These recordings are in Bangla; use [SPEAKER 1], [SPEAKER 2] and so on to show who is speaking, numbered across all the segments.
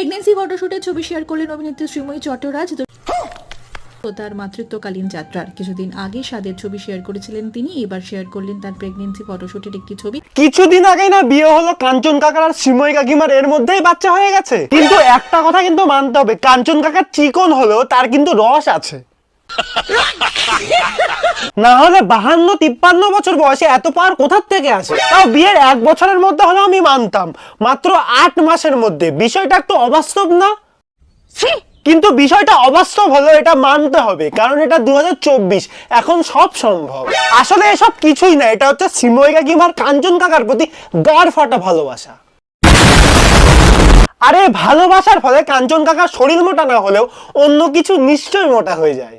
[SPEAKER 1] প্রেগনেন্সি ফটোশুটের ছবি শেয়ার করলেন অভিনেত্রী শ্রীময়ী চট্টরাজ। তার মাতৃত্বকালীন যাত্রার কিছুদিন আগে সাদের ছবি শেয়ার করেছিলেন তিনি। এবার শেয়ার করলেন তার প্রেগনেন্সি ফটোশুটের একটি ছবি।
[SPEAKER 2] কিছুদিন আগে না বিয়ে হলো কাঞ্চন কাকার আর সিময় কাকিমার। এর মধ্যেই বাচ্চা হয়ে গেছে। কিন্তু একটা কথা কিন্তু মানতে হবে, কাঞ্চন কাকার চিকন হলেও তার কিন্তু রস আছে। না হলে বাহান্ন তিপ্পান্ন বছর বয়সে এত পার কোথার থেকে আসে? তাও বিয়ের এক বছরের মধ্যে হলেও আমি মানতাম। মাত্র আট মাসের মধ্যে। বিষয়টা একটু অবাস্তব না? কিন্তু বিষয়টা অবাস্তব হলো এটা মানতে হবে কারণ এটা দু হাজার চব্বিশ। এখন সব সম্ভব। আসলে এসব কিছুই না এটা হচ্ছে সিময় কাকিমার কাঞ্চন কাকার প্রতি গাড় ফাটা ভালোবাসা। আরে ভালোবাসার ফলে কাঞ্চন কাকার শরীর মোটা না হলেও অন্য কিছু নিশ্চয়ই মোটা হয়ে যায়।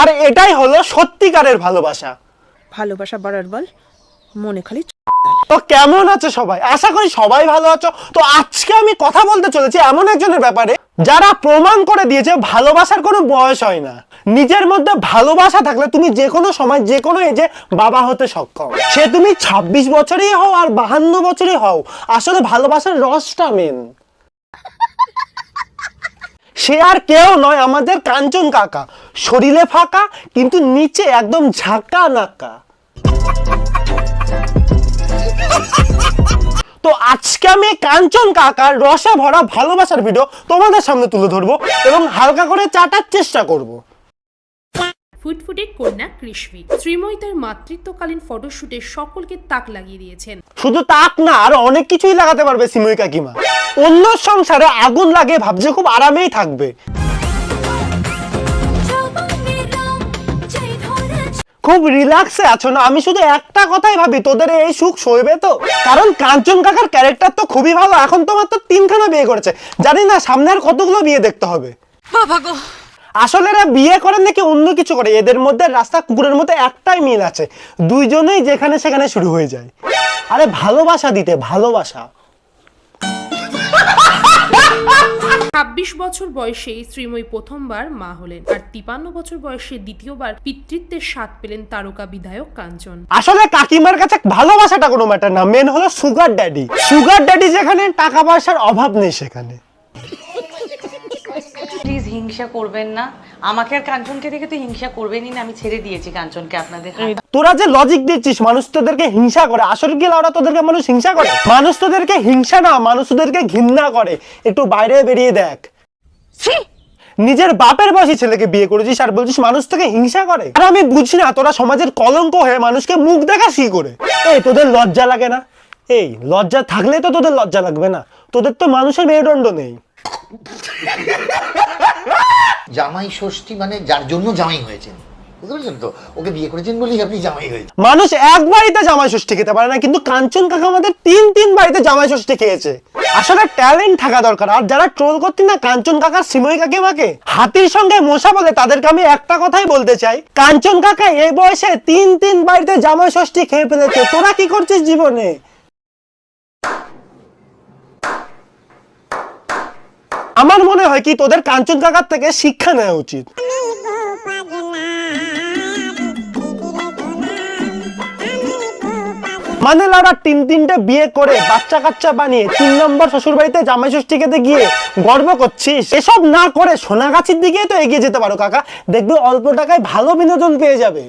[SPEAKER 2] আর এটাই হলো সত্যিকারের ভালোবাসা।
[SPEAKER 3] ভালোবাসা বাড়ার বল মনে খালি
[SPEAKER 2] তো কেমন আছে সবাই? আশা করি সবাই ভালো আছো। তো আজকে আমি কথা বলতে চলেছি এমন একজনের ব্যাপারে যারা প্রমাণ করে দিয়েছে ভালোবাসার কোনো বয়স হয় না। নিজের মধ্যে ভালোবাসা থাকলে তুমি যে কোনো সময় যে কোনো এজে বাবা হতে সক্ষম। সে তুমি ২৬ বছরই হও আর বাহান্ন বছরই হও। আসলে ভালোবাসার রসটা মেন সে আর কেউ নয়, আমাদের কাঞ্চন কাকা শরীরে ফাঁকা, কিন্তু নিচে একদম ঝাঁকা নাকা তো আজকে আমি কাঞ্চন কাকার রসে ভরা ভালোবাসার ভিডিও তোমাদের সামনে তুলে ধরবো এবং হালকা করে চাটার চেষ্টা করব।
[SPEAKER 4] ফুটফুটে কন্যা কৃষ্ণি। শ্রীময়ী তার মাতৃত্বকালীন ফটোশুটে সকলকে তাক লাগিয়ে দিয়েছেন।
[SPEAKER 2] শুধু তাক না আরও অনেক কিছুই লাগাতে পারবে সিমই কাকিমা। অন্য সংসারে আগুন লাগে ভাবছে খুব আরামেই থাকবে। খুব রিল্যাক্সে আছো না? আমি শুধু একটা কথাই ভাবি তোদের এই সুখ সইবে তো? কারণ কাঞ্চন কাকার ক্যারেক্টার তো খুবই ভালো এখন তো মাত্র তিনখানা বিয়ে করেছে। জানি না সামনে আর কতগুলো বিয়ে দেখতে হবে। আসলে এরা বিয়ে করে নাকি অন্য কিছু করে? এদের মধ্যে রাস্তা কুকুরের মধ্যে একটাই মিল আছে। দুইজনেই যেখানে সেখানে শুরু হয়ে যায়। আরে ভালোবাসা দিতে ভালোবাসা।
[SPEAKER 4] ছাব্বিশ বছর বয়সে শ্রীময়ী প্রথমবার মা হলেন আর তিপান্ন বছর বয়সে দ্বিতীয়বার পিতৃত্বের স্বাদ পেলেন তারকা বিধায়ক কাঞ্চন।
[SPEAKER 2] আসলে কাকিমার কাছে ভালোবাসাটা কোনো ম্যাটার না। মেন হলো সুগার ড্যাডি সুগার ড্যাডি যেখানে টাকা পয়সার অভাব নেই সেখানে।
[SPEAKER 5] হিংসা করবেন না। আমাকে আর কাঞ্চনকে দেখে তো হিংসা করবেনই না আমি ছেড়ে দিয়েছি কাঞ্চনকে আপনাদের হাতে।
[SPEAKER 2] তোরা যে লজিক দিচ্ছিস মানুষ তোদেরকে হিংসা করে আসলে কি ওরা তোদেরকে মানুষ হিংসা করে? মানুষ তোদেরকে হিংসা না মানুষ তোদেরকে ঘৃণা করে। একটু বাইরে বেরিয়ে দেখ। নিজের বাপের বয়সী ছেলেকে বিয়ে করেছিস আর বলছিস মানুষ তোকে হিংসা করে। আর আমি বুঝি না তোরা সমাজের কলঙ্ক হয়ে মানুষকে মুখ দেখা কি করে? এই তোদের লজ্জা লাগে না? এই লজ্জা থাকলে তো তোদের লজ্জা লাগবে না। তোদের তো মানুষের মেরুদণ্ড নেই।
[SPEAKER 6] জামাই ষষ্ঠী মানে যার জন্য জামাই হয়েছেন।
[SPEAKER 2] মানুষ এক বাড়িতে জামাই ষষ্ঠী খেতে পারে না, কিন্তু কাঞ্চন কাকা আমাদের তিন তিন বাড়িতে জামাই ষষ্ঠী খেয়েছে। আসলে ট্যালেন্ট থাকা দরকার, আর যারা ট্রোল করতে না, কাঞ্চন কাকার সিময় কাকিমাকে হাতির সঙ্গে মশা বলে তাদেরকে আমি একটা কথাই বলতে চাই, কাঞ্চন কাকা এই বয়সে তিন তিন বাড়িতে জামাই ষষ্ঠী খেয়ে ফেলেছে, তোরা কি করছিস জীবনে? আমার মনে হয় কি, তোদের কাঞ্চন কাকার থেকে শিক্ষা নেওয়া উচিত। মানে লাউরা তিন তিনটে বিয়ে করে বাচ্চা কাচ্চা বানিয়ে তিন নম্বর শ্বশুর বাড়িতে জামাই ষষ্ঠী খেতে গিয়ে গর্ব করছিস? এসব না করে সোনাগাছির দিকে তো এগিয়ে যেতে পারো কাকা। দেখবে অল্প টাকায় ভালো বিনোদন পেয়ে যাবে।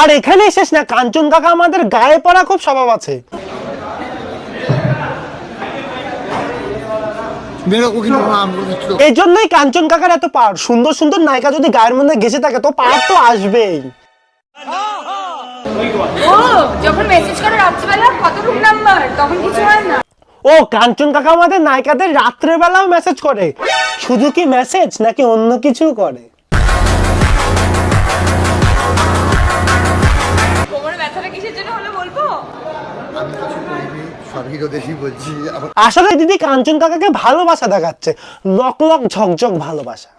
[SPEAKER 2] আর এখানে শেষ না, কাঞ্চন কাকা আমাদের গায়ে পড়া খুব স্বভাব আছে
[SPEAKER 6] মেরে को কিন্তু নাম বলেছিল
[SPEAKER 2] এই জন্যই কাঞ্চন কাকার এত পার সুন্দর সুন্দর নায়িকা যদি গায়ের মধ্যে গেছে থাকে তো পার তো আসবেই।
[SPEAKER 7] ও যখন মেসেজ করে রাত্রিবেলা কত রুম নাম্বার তখন কিছু হয় না।
[SPEAKER 2] ও কাঞ্চন কাকা আমাদের নায়িকাদের রাত্রেবেলাও মেসেজ করে। শুধু কি মেসেজ নাকি অন্য কিছু করে?
[SPEAKER 6] বলছি
[SPEAKER 2] আসলে দিদি কাঞ্চন কাকাকে ভালোবাসা দেখাচ্ছে। লক লক ঝকঝক ভালোবাসা।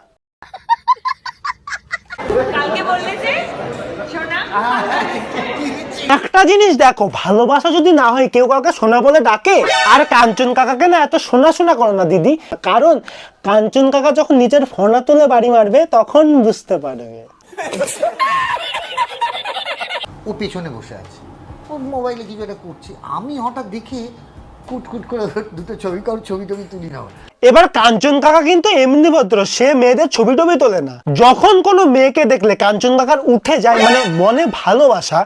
[SPEAKER 7] কালকে বললে যে সোনা?
[SPEAKER 2] একটা জিনিস দেখো ভালোবাসা যদি না হয় কেউ কাউকে সোনা বলে ডাকে। আর কাঞ্চন কাকাকে না এত সোনা সোনা করো না দিদি। কারণ কাঞ্চন কাকা যখন নিজের ফোনা তুলে বাড়ি মারবে তখন বুঝতে পারবে।
[SPEAKER 6] ও পেছনে বসে আছে। ও মোবাইলে কিছু একটা করছে। আমি হঠাৎ দেখে করে দুটো ছবি কারোর ছবি টবি তুলি না
[SPEAKER 2] এবার কাঞ্চন কাকা কিন্তু এমনি ভদ্র সে মেয়েদের ছবি টবি তোলে না। যখন কোনো মেয়েকে দেখলে কাঞ্চন কাকার উঠে যায় মানে মনে ভালোবাসা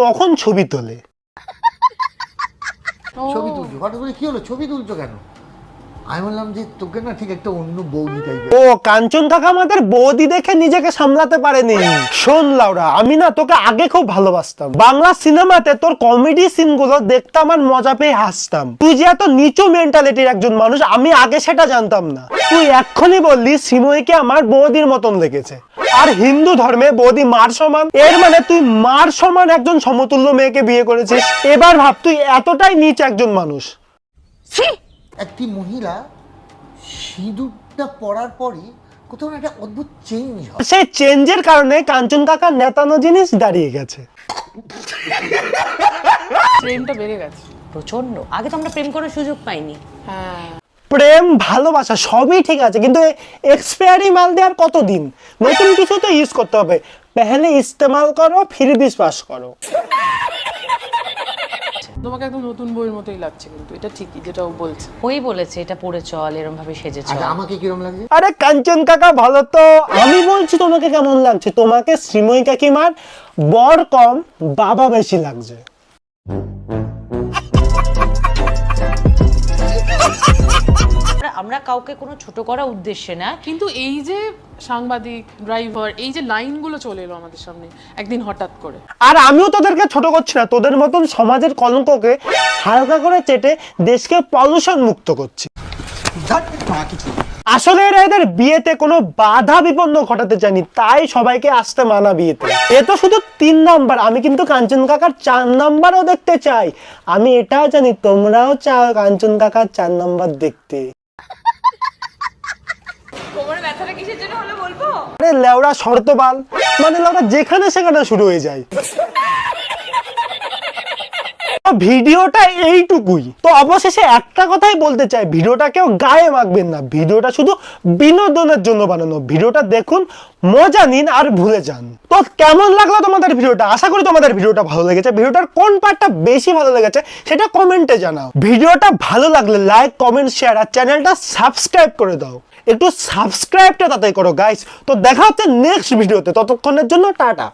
[SPEAKER 2] তখন ছবি তোলে।
[SPEAKER 6] ছবি তুলছো। হঠাৎ করে কি হলো? ছবি তুলছো কেন? আমি বললাম যে তোকে না ঠিক একটা অন্য বৌদি টাইপের
[SPEAKER 2] ও, কাঞ্চন কাকা আমাদের বৌদি দেখে নিজেকে সামলাতে পারেনি। শোন, লাউরা, আমি না তোকে আগে খুব ভালোবাসতাম। বাংলা সিনেমাতে তোর কমেডি সিনগুলো দেখতাম আর মজা পেয়ে হাসতাম। তুই যে এত নিচু মেন্টালিটির একজন মানুষ, আমি আগে সেটা জানতাম না। তুই এক্ষুনি বললি, সিময়কে আমার বৌদির মতন লেগেছে। আর হিন্দু ধর্মে বৌদি মার সমান। এর মানে তুই মার সমান একজন সমতুল্য মেয়েকে বিয়ে করেছিস। এবার ভাব, তুই এতটাই নিচ একজন মানুষ।
[SPEAKER 6] একটি মহিলা সিঁদুরটা পরার পরে কোথাও একটা অদ্ভুত চেঞ্জ হয়।
[SPEAKER 2] সেই চেঞ্জের কারণে কাঞ্চন কাকার নেতানো জিনিস দাঁড়িয়ে গেছে।
[SPEAKER 8] প্রেমটা বেড়ে গেছে।
[SPEAKER 5] প্রচণ্ড আগে তো আমরা প্রেম করার সুযোগ পাইনি।
[SPEAKER 8] হ্যাঁ।
[SPEAKER 2] প্রেম ভালোবাসা সবই ঠিক আছে কিন্তু এক্সপায়ারি মাল দেওয়ার কতদিন? নতুন কিছু তো ইউজ করতে হবে। পেহলে ইস্তেমাল করো ফির বিশ্বাস করো।
[SPEAKER 8] তোমাকে একদম নতুন বইয়ের মতোই লাগছে কিন্তু এটা ঠিকই যেটা ও বলছে।
[SPEAKER 5] ওই বলেছে এটা পড়ে চল এরম ভাবে সেজে
[SPEAKER 6] আর
[SPEAKER 5] চল
[SPEAKER 6] আমাকে কিরম লাগছে?
[SPEAKER 2] আরে কাঞ্চন কাকা ভালো তো? আমি বলছি তোমাকে কেমন লাগছে? তোমাকে শ্রীময়ী কাকিমার বর কম বাবা বেশি লাগছে।
[SPEAKER 5] কাউকে কোনো ছোট করা উদ্দেশ্যে না।
[SPEAKER 8] কিন্তু এই যে সাংবাদিক ড্রাইভার এই যে লাইনগুলো চলে এলো আমাদের সামনে একদিন হঠাৎ করে।
[SPEAKER 2] আর আমিও তোদেরকে ছোট করছি না তোদের মতন সমাজের কলঙ্ককে হালকা করে চেটে দেশকে পলিউশন মুক্ত করছি। আসলে এরা এদের বিয়েতে কোনো বাধা বিপন্ন ঘটাতে চায়নি তাই সবাইকে আসতে মানা বিয়েতে। এ তো শুধু তিন নাম্বার আমি কিন্তু কাঞ্চন কাকার চার নাম্বারও দেখতে চাই। আমি এটাও জানি তোমরাও চাও কাঞ্চন কাকার চার নাম্বার দেখতে। মানে ভিডিওটা বিনোদনের জন্য বানানো। ভিডিওটা দেখুন, মজা নিন আর ভুলে যান। তো কেমন লাগল তোমাদের ভিডিওটা? আশা করি তোমাদের ভিডিওটা ভালো লেগেছে। ভিডিওটার কোন পার্টটা বেশি ভালো লেগেছে সেটা কমেন্টে জানাও। ভিডিওটা ভালো লাগলে লাইক, কমেন্ট শেয়ার আর চ্যানেলটা সাবস্ক্রাইব করে দাও। একটু সাবস্ক্রাইবটা তাতে করো গাইস তো দেখা হচ্ছে নেক্সট ভিডিওতে ততক্ষণের জন্য টাটা।